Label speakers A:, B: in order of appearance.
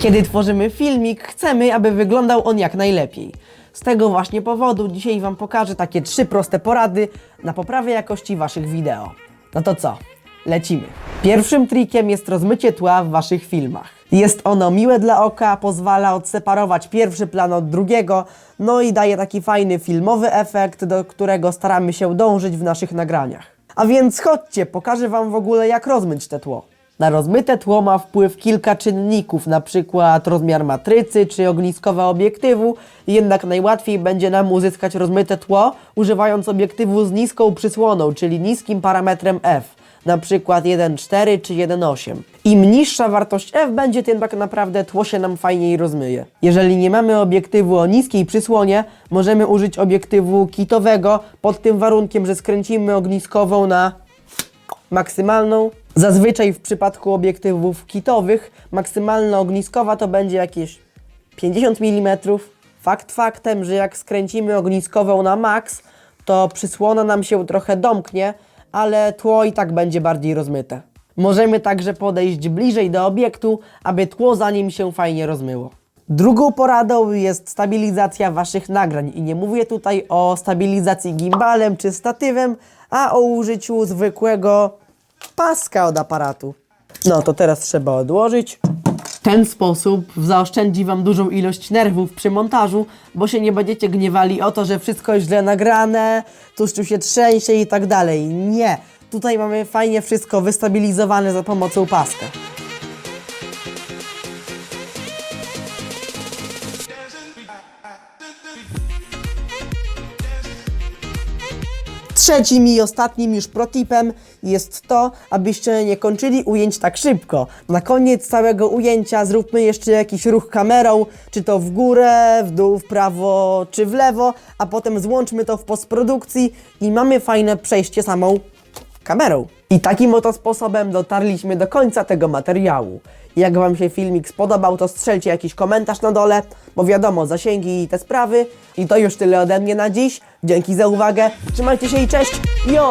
A: Kiedy tworzymy filmik, chcemy, aby wyglądał on jak najlepiej. Z tego właśnie powodu dzisiaj Wam pokażę takie trzy proste porady na poprawę jakości Waszych wideo. No to co? Lecimy. Pierwszym trikiem jest rozmycie tła w Waszych filmach. Jest ono miłe dla oka, pozwala odseparować pierwszy plan od drugiego, no i daje taki fajny filmowy efekt, do którego staramy się dążyć w naszych nagraniach. A więc chodźcie, pokażę Wam w ogóle jak rozmyć te tło. Na rozmyte tło ma wpływ kilka czynników, przykład rozmiar matrycy czy ogniskowa obiektywu, jednak najłatwiej będzie nam uzyskać rozmyte tło używając obiektywu z niską przysłoną, czyli niskim parametrem f, na przykład 1,4 czy 1,8. Im niższa wartość f będzie, tym tak naprawdę tło się nam fajniej rozmyje. Jeżeli nie mamy obiektywu o niskiej przysłonie, możemy użyć obiektywu kitowego pod tym warunkiem, że skręcimy ogniskową na maksymalną. Zazwyczaj w przypadku obiektywów kitowych maksymalna ogniskowa to będzie jakieś 50 mm. Fakt faktem, że jak skręcimy ogniskową na maks, to przysłona nam się trochę domknie, ale tło i tak będzie bardziej rozmyte. Możemy także podejść bliżej do obiektu, aby tło za nim się fajnie rozmyło. Drugą poradą jest stabilizacja Waszych nagrań i nie mówię tutaj o stabilizacji gimbalem czy statywem, a o użyciu zwykłego paska od aparatu. No to teraz trzeba odłożyć. W ten sposób zaoszczędzi Wam dużą ilość nerwów przy montażu, bo się nie będziecie gniewali o to, że wszystko jest źle nagrane, tłuszczu się trzęsie i tak dalej. Nie. Tutaj mamy fajnie wszystko wystabilizowane za pomocą paska. Trzecim i ostatnim już protipem jest to, abyście nie kończyli ujęć tak szybko. Na koniec całego ujęcia zróbmy jeszcze jakiś ruch kamerą, czy to w górę, w dół, w prawo, czy w lewo, a potem złączmy to w postprodukcji i mamy fajne przejście samą kamerą. I takim oto sposobem dotarliśmy do końca tego materiału. Jak Wam się filmik spodobał, to strzelcie jakiś komentarz na dole, bo wiadomo, zasięgi i te sprawy. I to już tyle ode mnie na dziś. Dzięki za uwagę, trzymajcie się i cześć! Yo!